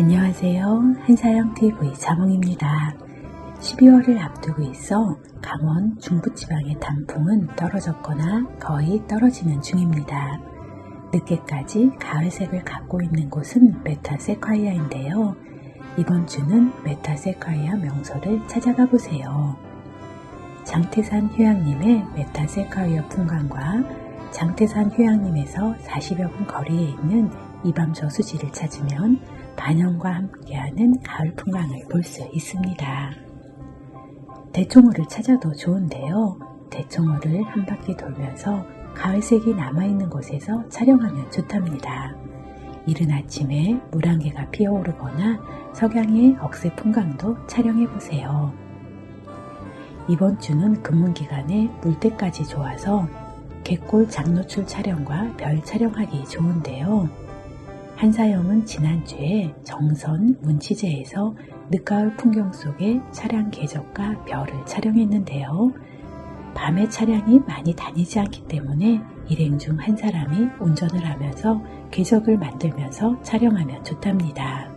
한사영 TV 자몽입니다. 12월을 앞두고 있어 강원 중부지방의 단풍은 떨어졌거나 거의 떨어지는 중입니다. 늦게까지 가을색을 갖고 있는 곳은 메타세콰이아인데요. 이번 주는 메타세콰이아 명소를 찾아가 보세요. 장태산 휴양림의 메타세콰이아 풍광과 장태산 휴양림에서 40여 분 거리에 있는 이밤 저수지를 찾으면 반영과 함께하는 가을 풍광을 볼 수 있습니다. 대청호를 찾아도 좋은데요. 대청호를 한 바퀴 돌면서 가을색이 남아있는 곳에서 촬영하면 좋답니다. 이른 아침에 물안개가 피어오르거나 석양의 억새 풍광도 촬영해보세요. 이번 주는 근무기간에 물때까지 좋아서 갯골 장노출 촬영과 별 촬영하기 좋은데요. 한사영은 지난주에 정선 문치제에서 늦가을 풍경 속의 차량 궤적과 별을 촬영했는데요. 밤에 차량이 많이 다니지 않기 때문에 일행 중 한 사람이 운전을 하면서 궤적을 만들면서 촬영하면 좋답니다.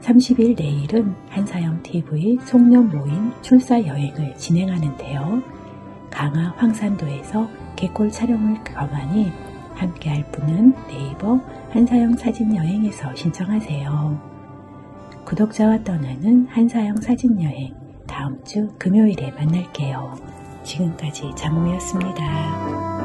30일 내일은 한사영 TV 송년 모임 출사 여행을 진행하는데요. 강화 황산도에서 갯골 촬영을 겸하니 함께할 분은 네이버 한사영 사진 여행에서 신청하세요. 구독자와 떠나는 한사영 사진 여행 다음 주 금요일에 만날게요. 지금까지 자몽이었습니다.